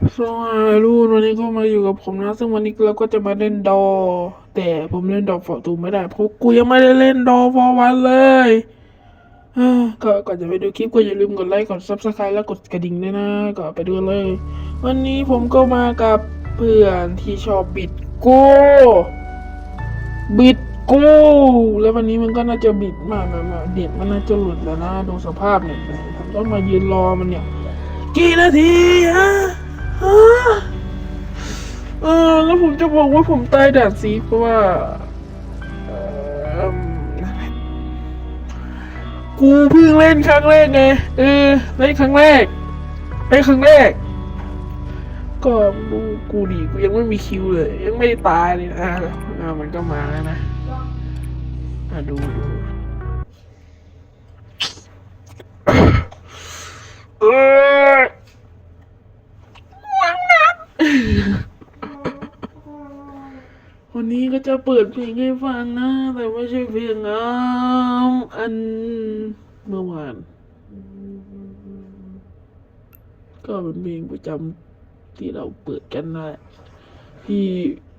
สวัสดีรุ่นวันนี้ก็มาอยู่กับผมนะ ซึ่งวันนี้เราก็จะมาเล่นดอ แต่ผมเล่นดอฟอร์ตูไม่ได้ เพราะกูยังไม่ได้เล่นดอฟอร์วันเลยเอ้อก็ก่อนจะไปดูคลิปก็อย่าลืมกดไลค์กดซับสไครต์แล้วกดกระดิ่งด้วยนะก็ไปดูเลย วันนี้ผมก็มากับเพื่อนที่ชอบบิดก้บิดก้แล้ววันนี้มันก็น่าจะบิดมามามาเด็ดมันน่าจะหลุดแล้วนะดูสภาพเนี่ยผมต้องมายืนรอมันเนี่ยกี่นาทีฮะ เออ แล้วผมจะบอกว่าผมตายด่านสีเพราะว่ากูเพิ่งเล่นครั้งแรกไง เออเล่นครั้งแรกเล่นครั้งแรก ก็ดูกูดีกูยังไม่มีคิวเลย ยังไม่ได้ตายเลยนะอ่ามันก็มาแล้วนะ อะดูดูเออ วันนี้ก็ จะเปิดเพลงให้ฟังนะ แต่ไม่ใช่เพลงอ้ามอันเมื่อวาน ก็เป็นเพลงประจำที่เราเปิดกันนะที่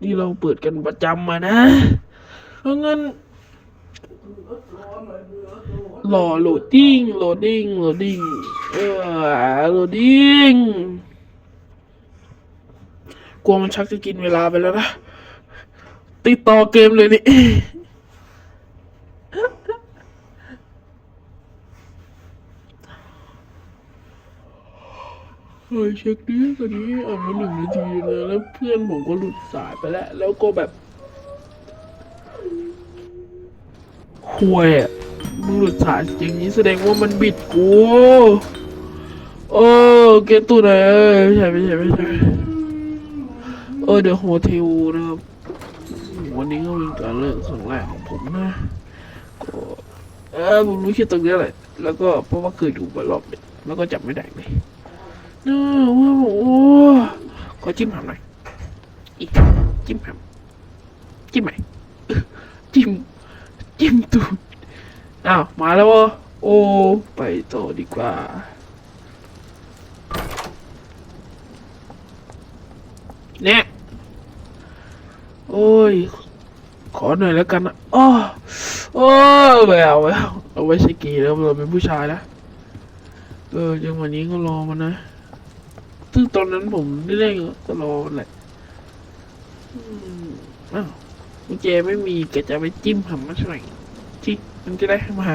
ที่เราเปิดกันประจำมานะ เพราะงั้นรอโหลดดิ้งโหลดดิ้งโหลดดิ้งเออโหลดดิ้งกลัวมันชักจะกินเวลาไปแล้วนะ ติดต่อเกมเลยนี่เฮ้ยเช็คดิตอนนี้อ่านมาหนึ่งนาทีแล้วแล้วเพื่อนผมก็หลุดสายไปแล้ว แล้วก็แบบห่วยอะมึงหลุดสายอย่างนี้แสดงว่ามันบิดกูโอ้เกตตัวไหนเอ้ยไม่ใช่ไม่ใช่ไม่ใช่เออเดี๋ยวโฮเทลนะครับ วันนี้ก็เป็นการเลิกครั้งแรกของผมนะ ก็เออผมรู้แค่ตรงนี้แหละ แล้วก็เพราะว่าเคยดูมารอบเนี่ยแล้วก็จำไม่ได้เลยน่าว่าโอ้ขอจิ้มหำหน่อยอีกจิ้มหำจิ้มไหมจิ้ม จิ้มตูดอ้าวมาแล้ววะโอ้ ไปต่อดีกว่าเนี่ยโอ้ย ขอหน่อยแล้วกันนะอ้อโอ้ไม่เอาไม่เอาเอาไว้สกีแล้วเราเป็นผู้ชายนะเออจังหวะนี้ก็รอมันนะ ซึ่งตอนนั้นผมได้เล่นก็รอแหละอืมอ้าวกุญแจไม่มีแกจะไปจิ้มหำมาสักหน่อยจิมันจะได้มา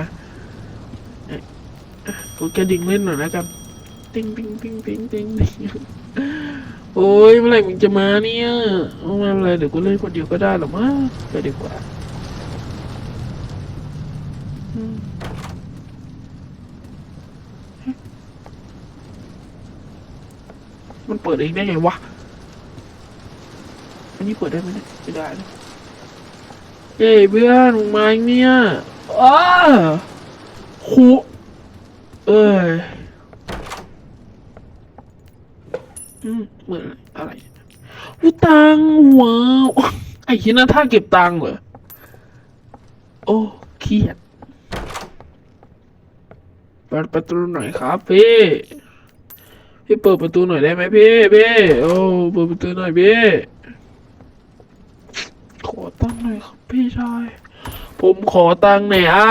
เอ๊ะอะกดกระดิ่งเล่นหน่อยแล้วกัน ติ้งติ้งติ้งติ้งติ้งติ้ง โอ้ยเมื่อไหร่มึงจะมาเนี่ยเอาไม่เป็นไรเดี๋ยวกูเล่นคนเดียวก็ได้หรอกมั้งไปดีกว่ามมันเปิดเองได้ไงวะ อันนี้เปิดได้ไหมเนี่ยไม่ได้นะเอ้ยเพื่อนมึงมาอีกเนี่ยอ้าคูเอ้ยอืม เหมือนอะไรอุยตังว้าวไอ้ที่นั่นท่าเก็บตังเหรอ โอ้เครียดเปิดประตูหน่อยครับพี่พี่เปิดประตูหน่อยได้ไหมพี่พี่โอ้เปิดประตูหน่อยพี่ขอตังหน่อยครับพี่ชายผมขอตังหน่อยไอ้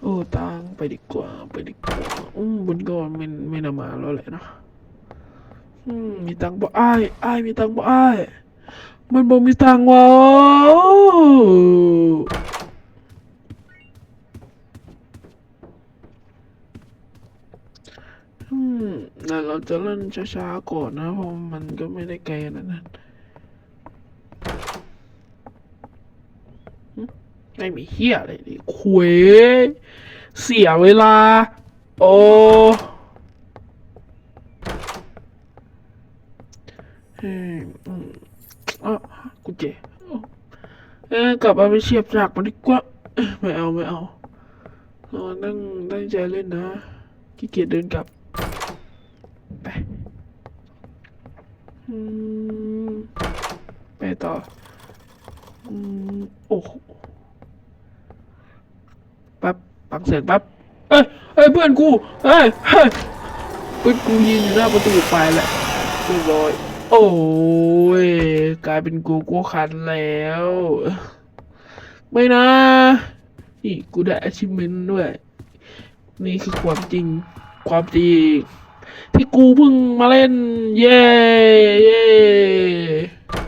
โอ้ตังไปดีกว่าไปดีกว่าอืมบนก่อนไม่ไม่นามาแล้วแหละเนาะ มีตังบ่ไอ้ายอ้ายมีตังบ่ไอ้ายมันบอกมีตังวะอืมแต่เราจะเล่นช้าๆก่อนนะเพราะมันก็ไม่ได้ไกลขนาดนั้นไม่มีเฮียเลยดิคุยเสียเวลา โอ้เฮ้ย อืมอะกูเจเออกลับมาไปเชียบจากมันดีกว่าไม่เอาไม่เอาเรานั่งตั้งใจเล่นนะขี้เกียจเดินกลับไปไปต่ออืมโอ้โหแป๊บฟังเสียงแป๊บเอ้ยเอ้ยเพื่อนกูเอ้ยเฮ้ยปึ๊ดกูยืนอยู่หน้าประตูไปแหละเรียบร้อย โอ้ยกลายเป็นกูกูคันแล้ว ไม่นะ นี่กูได้ achievement ด้วย นี่คือความจริงความจริงที่กูเพิ่งมาเล่น เย้เย้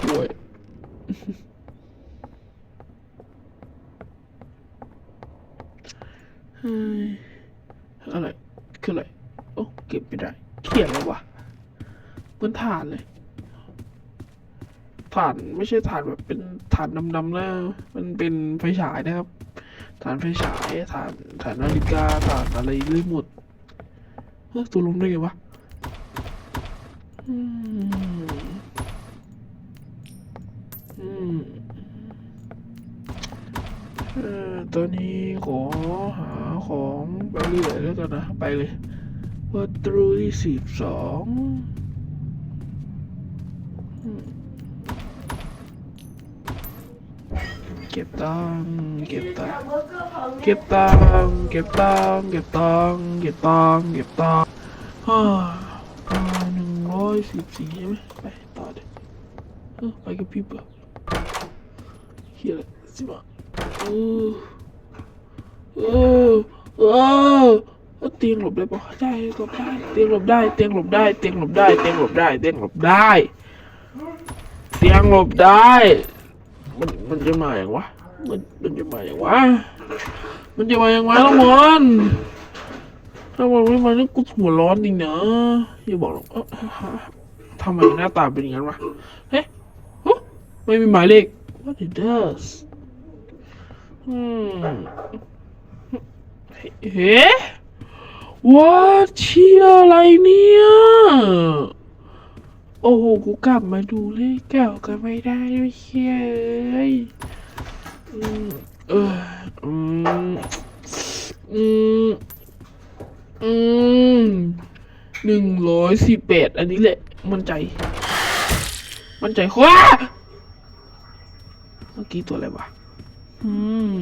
โว้ยอะไร คืออะไร โอ้ เก็บไม่ได้เขียนเลยวะเหมือนถ่านเลย ถ่านไม่ใช่ถ่านแบบเป็นถ่านดำๆแล้วมันเป็นไฟฉายนะครับถ่านไฟฉายถ่านถ่านนาฬิกาถ่านอะไรเรื่อยหมดเฮ้ยตัวลมได้ไงวะอืมอืมเออตอนนี้ขอหาของไปเรื่อยแล้วกันนะ ไปเลยประตูที่สิบสอง เก็บตังค์เก็บตังค์เก็บตังค์เก็บตังค์เก็บตังค์เก็บตังค์เก็บตังค์ฮ่าอ่าหนึ่งร้อยสิบสี่ใช่ไหมไปต่อเลยเออไปกับพี่เบอร์เฮียอะไรสิบอะเออเออเออเออเตียงหลบได้ปะได้หลบได้เตียงหลบได้เตียงหลบได้เตียงหลบได้เตียงหลบได้เตียงหลบได้เตียงหลบได้ มันมันจะมาอย่างวะ มันมันจะมาอย่างวะ มันจะมาอย่างวะละมอนถ้ามันไม่มานี่กูหัวร้อนจริงนะอย่าบอกหรอกเอ้อทำไมหน้าตาเป็นอย่างนั้นวะ เฮ้ยฮะไม่มีหมายเลข what it does อืมเฮ้ว้าเชียอะไรเนี่ย โอ้โห กูกลับมาดูเลขเก่าก็ไม่ได้ด้วยเชียเอ้ยอืมเอออืมอืมอืมหนึ่งร้อยสิบแปดอันนี้แหละ มั่นใจ มั่นใจว้าเมื่อกี้ตัวอะไรวะ อืม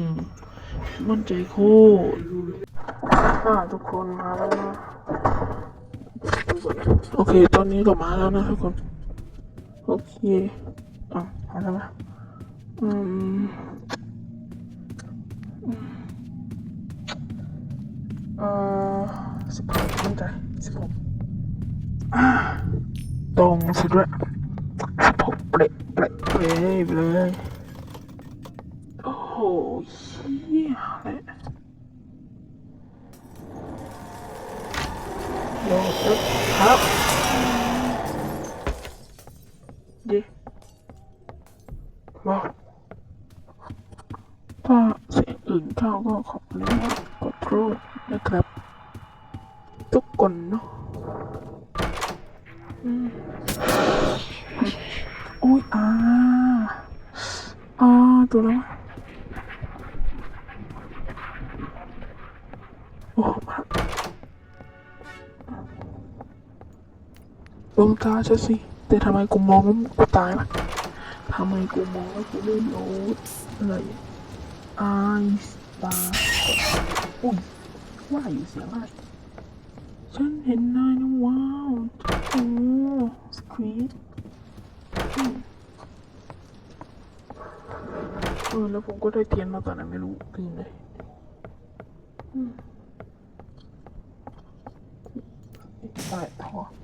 มั่นใจโคตรทุกคนมาแล้วนะ โอเค ตอนนี้ก็มาแล้วนะทุกคน โอเค อะมาแล้วนะอืมเอ่อสิบหกมั่นใจสิบหกตรงสุดด้วยสิบหกเปรตเปรตเปรไปเลย โอ้โหเฮียเลยโดนแล้ ครับเดีว้าวถ้าเสียงอื่นเข้าก็ขออนุญาตขอโทษนะครับ ทุกคนเนาะอืมอุ้ยอ่าอ่าตัวแล้ว วงตาฉันสิ แต่ทำไมกูมองแล้วกูตายวะทำไมกูมองแล้วกูไม่รู้อะไรไอสตาอุ้ยว่าอยู่เสียงอะไรฉันเห็นนายนะว้าวโอ้สควีตเออแล้วผมก็ได้เทียนมาตอนไหนไม่รู้ลืมเลยใต้ท่อ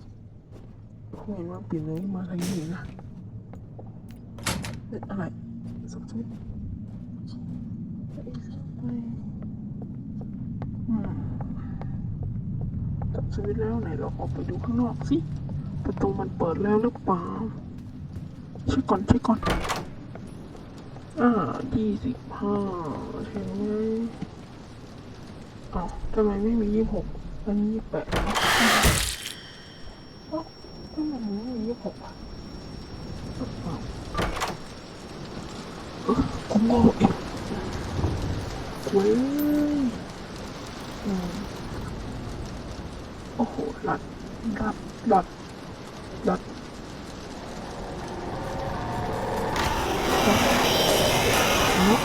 ผมเห็นว่าปีนเลยมาทางนี้นะเอะไรสักทีอืมจับสวิตแล้วไหนเราออกไปดูข้างนอกสิ ประตูมันเปิดแล้วหรือเปล่าช็คก่อนเช็คก่อน อ่ายี่สิบห้าใช่ไหมอ้าวทำไมไม่มียี่สิบหกอันนี้ยี่สิบแปด ยี่หกอะอ้าวเออกูโง่เองเว้ยอืมโอ้โหหลัดหลับหลัดหลัดเนาะ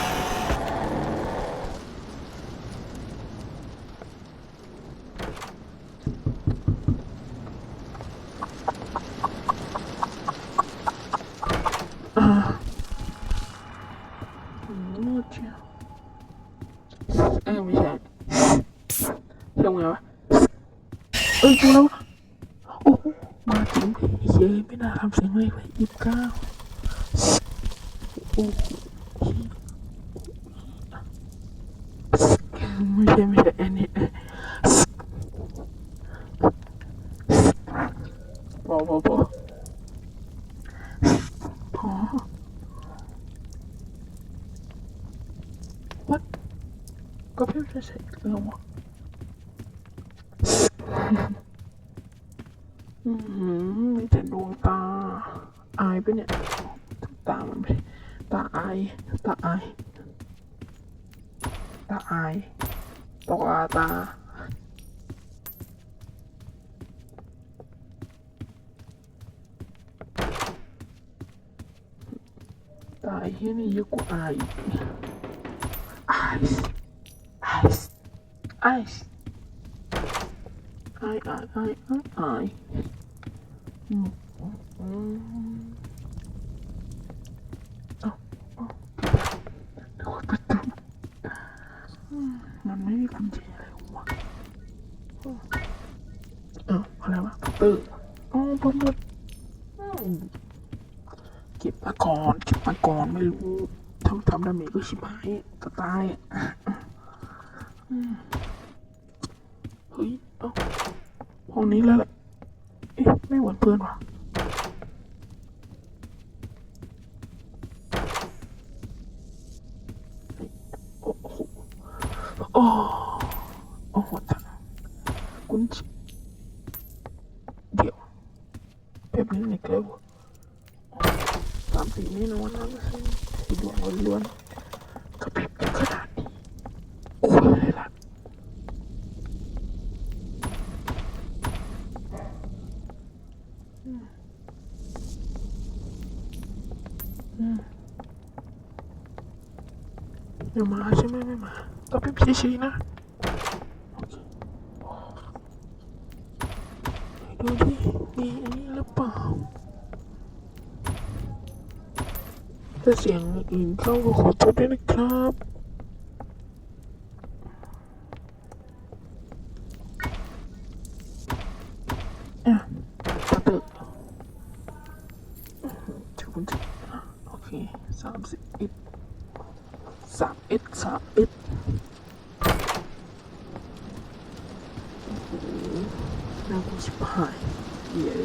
ไงวะ เอ้ยกูแล้ว โอ้โหมาถึงเย้ยไม่น่าทำเสียงเลยเลยยี่สิบเก้าโอ้โห ไม่ใช่ไม่ใช่อันนี้พอพอพอพอ What ก็เพิ่งจะใส่เรื่องวะอืมมีแต่ดวงตา อายปะเนี่ยตามันไม่ ตาอายตาอายตาอายตาตาตาไอ้เฮียนี่เยอะกว่าอายอีกไอส์ไอส์ไอส์ไอไอไอไอไอ อืมอืมเอาเอาเดี๋ยวประตูอืมมันไม่มีกุญแจอะไรวะเออ อะไรวะประตูอ๋อเพิ่มเพิ่มอืมเก็บมาก่อนเก็บมาก่อนไม่รู้ทำทำดาเมจก็ชิบหายจะตายอะเฮ้ยเอ้าห้องนี้แล้วแหละเอ๊ะไม่หมือนเพื่อนว่ะโอ้โหโอ้โหกุญแจเดี๋ยวแป๊บนึง อีกแล้วสามสี่นี่นะวันนั้นสิสีดวงล้วนๆกระพริบขนาดนี้โอ้ยเลยล่ะไม่มาใช่ไหมไม่มาก็เป็นพี่ชีนะโอเค ดูดิมีอันนี้หรือเปล่าถ้าเสียงอื่นเข้าก็ขอโทษด้วยนะครับอะประตูจุดโอเคสามสิบเอ็ดสามเอ็ดสามเอ็ดโอ้โห น่ากลัวชิบหายเย้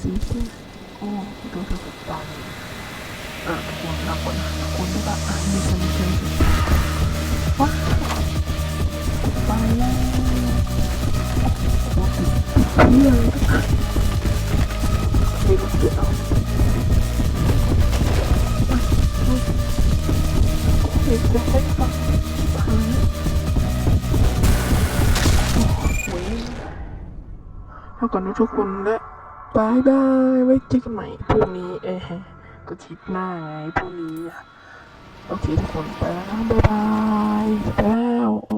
สีเขียวโอ้ดูดูกับตาเลยอะทุกคนนักค ทุกคนและบายบายไว้เจอกันใหม่พรุ่งนี้เอ้ฮะก็ทิดหน้าไงพรุ่งนี้อะโอเคทุกคนไปแล้วนะบายบายไปแล้ว